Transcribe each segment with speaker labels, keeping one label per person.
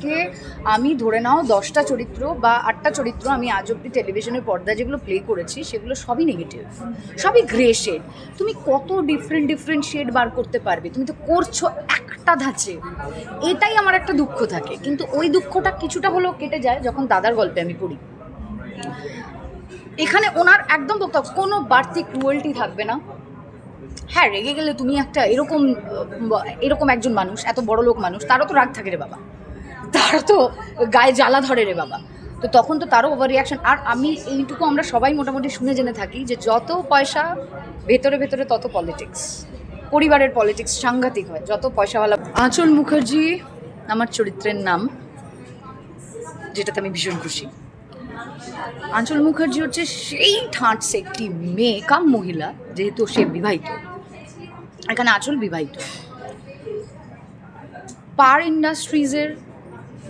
Speaker 1: আজকে আমি ধরে নাও দশটা চরিত্র বা আটটা চরিত্র আমি আজ অব্দি টেলিভিশনের পর্দায় যেগুলো প্লে করেছি, সেগুলো সবই নেগেটিভ সবই গ্রে শেড তুমি কত ডিফারেন্ট ডিফারেন্ট শেড বার করতে পারবে? তুমি তো করছ একটা ধাঁচে। এটাই আমার একটা দুঃখ থাকে। কিন্তু ওই দুঃখটা কিছুটা হলেও কেটে যায় যখন দাদার গল্পে আমি পড়ি। এখানে ওনার একদম বক্তব্য কোনো বাড়তি ক্রুয়েলটি থাকবে না। হ্যাঁ রেগে গেলে তুমি একটা এরকম এরকম একজন মানুষ, এত বড় লোক মানুষ, তারও তো রাগ থাকে রে বাবা। তারও তো গায়ে জ্বালা ধরে রে বাবা। তো তখন তো তারও ওভার রিয়াকশন আর আমি এইটুকু আমরা সবাই মোটামুটি শুনে জেনে থাকি যে যত পয়সা, ভেতরে ভেতরে তত পলিটিক্স পরিবারের পলিটিক্স সাংঘাতিক হয়। যত পয়সাওয়ালা আঁচল মুখার্জি, আমার চরিত্রের নাম, যেটাতে আমি ভীষণ খুশি। আঁচল মুখার্জি হচ্ছে সেই ঠাঁটস একটি মেয়ে, কাম মহিলা, যেহেতু সে বিবাহিত। এখানে আঁচল বিবাহিত। পার ইন্ডাস্ট্রিজের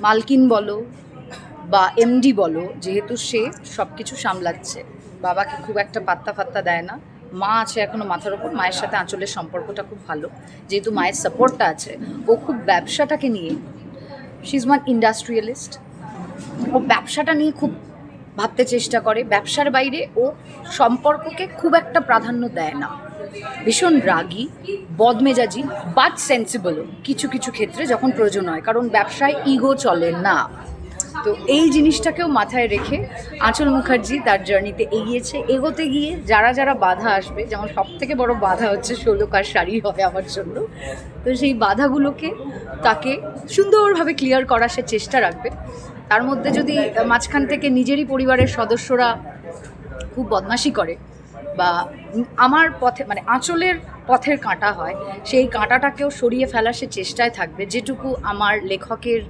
Speaker 1: মালকিন বলো বা এমডি বলো, যেহেতু সে সব কিছু সামলাচ্ছে, বাবাকে খুব একটা পাত্তা ফাত্তা দেয় না। মা আছে এখনও মাথার ওপর, মায়ের সাথে আঁচলের সম্পর্কটা খুব ভালো। যেহেতু মায়ের সাপোর্টটা আছে, ও খুব ব্যবসাটাকে নিয়ে শি ইজ ওয়ান ইন্ডাস্ট্রিয়ালিস্ট ও ব্যবসাটা নিয়ে খুব ভাবতে চেষ্টা করে। ব্যবসার বাইরে ও সম্পর্ককে খুব একটা প্রাধান্য দেয় না। ভীষণ রাগী, বদমেজাজি বাট সেন্সিবলও কিছু কিছু ক্ষেত্রে যখন প্রয়োজন হয়, কারণ ব্যবসায় ইগো চলে না। তো এই জিনিসটাকেও মাথায় রেখে আঁচল মুখার্জি তার জার্নিতে এগিয়েছে। এগোতে গিয়ে যারা যারা বাধা আসবে, যেমন সব থেকে বড় বাধা হচ্ছে ষোলোকার শাড়ি হবে আমার জন্য, তো সেই বাধাগুলোকে তাকে সুন্দরভাবে ক্লিয়ার করার সে চেষ্টা রাখবে। তার মধ্যে যদি মাঝখান থেকে নিজেরই পরিবারের সদস্যরা খুব বদমাশি করে বা আমার পথে মানে আঁচলের পথের কাঁটা হয়, সেই কাঁটাটাকেও সরিয়ে ফেলার সে চেষ্টায় থাকবে, যেটুকু আমার লেখকের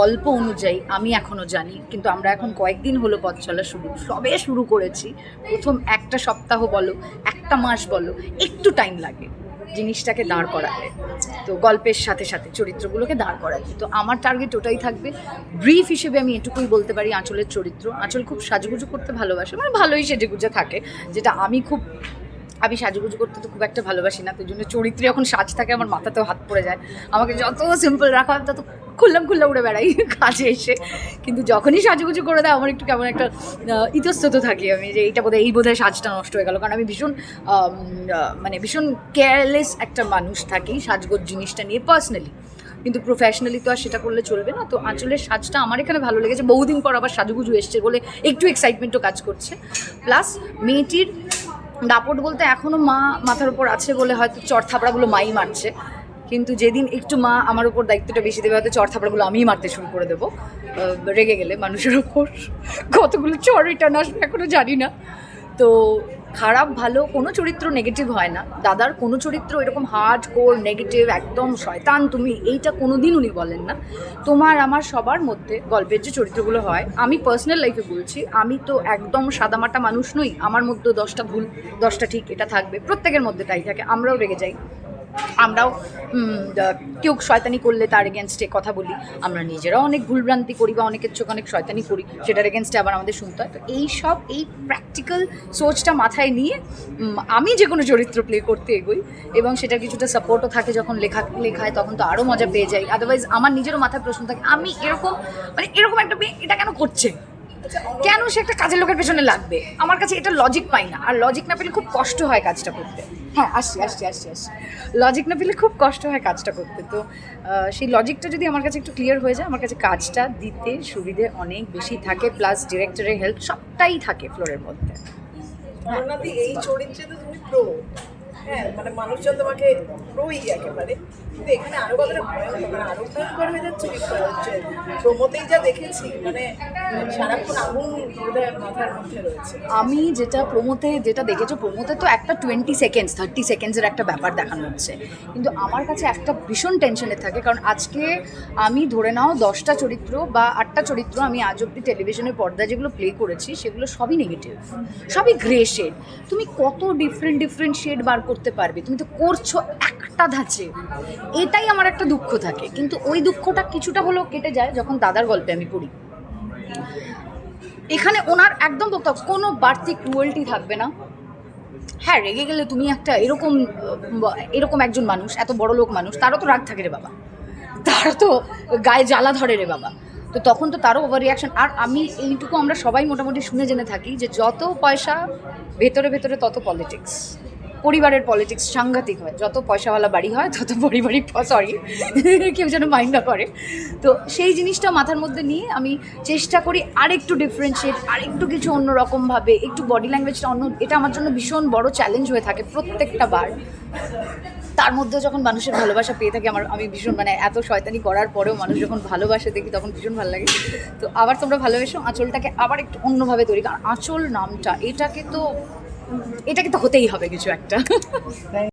Speaker 1: গল্প অনুযায়ী আমি এখনও জানি, কিন্তু আমরা এখন কয়েকদিন হলো পথ চলা শুরু, সবে শুরু করেছি, প্রথম একটা সপ্তাহ বলো, একটা মাস বলো, একটু টাইম লাগে। জিনিসটাকে দাঁড় করাতে তো গল্পের সাথে সাথে, চরিত্রগুলোকে দাঁড় করাতে তো আমার টার্গেট ওটাই থাকবে। ব্রিফ হিসেবে আমি এটুকুই বলতে পারি আঁচলের চরিত্র। আঁচল খুব সাজুগুজু করতে ভালোবাসে মানে ভালোই সেজেগুজে থাকে। যেটা আমি খুব, আমি সাজুগুজু করতে তো খুব একটা ভালোবাসি না। তো জন্য চরিত্রে যখন সাজ থাকে, আমার মাথাতেও হাত পড়ে যায়। আমাকে যত সিম্পল রাখা হয়, তত খুললাম খুললাম, উড়ে বেড়াই, কাজে এসে। কিন্তু যখনই সাজুগুজু করে দেয় আমার একটু কেমন একটা ইতস্তত থাকি আমি যে এইটা বোধহয়, এই বোধহয় সাজটা নষ্ট হয়ে গেল। কারণ আমি ভীষণ মানে ভীষণ কেয়ারলেস একটা মানুষ থাকি সাজগোজ জিনিসটা নিয়ে পার্সোনালি কিন্তু প্রফেশনালি তো আর সেটা করলে চলবে না। তো আঁচলের সাজটা আমার এখানে ভালো লেগেছে। বহুদিন পর আবার সাজুগুজু এসছে বলে একটু এক্সাইটমেন্টও কাজ করছে। প্লাস মেয়েটির দাপট বলতে এখনও মা মাথার উপর আছে বলে হয়তো চর থাপড়াগুলো মাই মারছে। কিন্তু যেদিন একটু মা আমার উপর দায়িত্বটা বেশি দেবে, হয়তো চর থাপড়াগুলো আমিই মারতে শুরু করে দেবো। রেগে গেলে মানুষের ওপর কতগুলো চর রিটার্ন আসবে এখনও জানি না। তো খারাপ, ভালো কোনো চরিত্র নেগেটিভ হয় না। দাদার কোনো চরিত্র এরকম হার্ড কোর নেগেটিভ একদম শয়তান তুমি, এইটা কোনো দিন উনি বলেন না। তোমার আমার সবার মধ্যে গল্পের যে চরিত্রগুলো হয়, আমি পার্সোনাল লাইফে বলছি, আমি তো একদম সাদামাটা মানুষ নই, আমার মধ্যে দশটা ভুল, দশটা ঠিক, এটা থাকবে, প্রত্যেকের মধ্যে তাই থাকে, আমরাও রেগে যাই। আমরাও কেউ শয়তানি করলে তার এগেনস্টে কথা বলি। আমরা নিজেরাও অনেক ভুলভ্রান্তি করি বা অনেকের চোখ অনেক শয়তানি করি, সেটার এগেনস্টে আবার আমাদের শুনতে হয়। তো এই সব, এই প্র্যাকটিক্যাল সোচটা মাথায় নিয়ে আমি যে কোনো চরিত্র প্লে করতে এগোই এবং সেটা কিছুটা সাপোর্টও থাকে যখন লেখা, লেখায়, তখন তো আরও মজা পেয়ে যাই। আদারওয়াইজ আমার নিজেরও মাথায় প্রশ্ন থাকে, আমি এরকম মানে এরকম একটা মেয়ে, এটা কেন করছে? কেন সে একটা কাজের লোকের পেছনে লাগবে? আমার কাছে এটা লজিক পাই না। আর লজিক না পেলে খুব কষ্ট হয় কাজটা করতে। হ্যাঁ আসছি আসছি আসছি আসছি। লজিক না পেলে খুব কষ্ট হয় কাজটা করতে। তো সেই লজিকটা যদি আমার কাছে একটু ক্লিয়ার হয়ে যায়, আমার কাছে কাজটা দিতে সুবিধে অনেক বেশি থাকে প্লাস ডিরেক্টরের হেল্প সবটাই থাকে ফ্লোরের মধ্যে।
Speaker 2: এই চরিত্রে তো তুমি প্রো হ্যাঁ মানে মানুষজন তোমাকে প্রোই একেবারে। মানে
Speaker 1: আমি যেটা প্রমোতে, যেটা দেখেছ, প্রোমোতে তো একটা টোয়েন্টি সেকেন্ডস থার্টি সেকেন্ডসের একটা ব্যাপার দেখানো হচ্ছে। কিন্তু আমার কাছে একটা ভীষণ টেনশনের থাকে, কারণ আজকে আমি ধরে নাও দশটা চরিত্র বা আটটা চরিত্র আমি আজ অব্দি টেলিভিশনের পর্দায় যেগুলো প্লে করেছি, সেগুলো সবই নেগেটিভ সবই গ্রে শেড তুমি কত ডিফারেন্ট ডিফারেন্ট শেড বার করতে পারবে? তুমি তো করছ একটা ধাঁচে। এটাই আমার একটা দুঃখ থাকে। কিন্তু ওই দুঃখটা কিছুটা হলেও কেটে যায় যখন দাদার গল্পে আমি পড়ি। এখানে ওনার একদম বক্তব্য কোনো বাড়তি ক্রুয়েলটি থাকবে না। হ্যাঁ রেগে গেলে তুমি একটা এরকম এরকম একজন মানুষ, এত বড় লোক মানুষ, তারও তো রাগ থাকে রে বাবা। তার তো গায়ে জ্বালা ধরে রে বাবা। তো তখন তো তারও ওভার রিয়াকশন আর আমি এইটুকু আমরা সবাই মোটামুটি শুনে জেনে থাকি যে যত পয়সা, ভেতরে ভেতরে তত পলিটিক্স পরিবারের পলিটিক্স সাংঘাতিক হয়। যত পয়সাওয়ালা বাড়ি হয়, তত পারিবারিক সরি কেউ যেন মাইন্ড না করে। তো সেই জিনিসটা মাথার মধ্যে নিয়ে আমি চেষ্টা করি আরেকটু ডিফারেন্সিয়েট আরেকটু কিছু অন্যরকমভাবে, একটু বডি ল্যাঙ্গুয়েজটা অন্য এটা আমার জন্য ভীষণ বড় চ্যালেঞ্জ হয়ে থাকে প্রত্যেকটা বার। তার মধ্যে যখন মানুষের ভালোবাসা পেয়ে থাকি, আমার আমি ভীষণ মানে এত শয়তানি করার পরেও মানুষ যখন ভালোবাসে দেখি, তখন ভীষণ ভালো লাগে। তো আবার তোমরা ভালোবেসো, আঁচলটাকে আবার একটু অন্যভাবে তৈরি কারণ আঁচল নামটা, এটাকে তো এটাকে তো হতেই হবে কিছু একটা।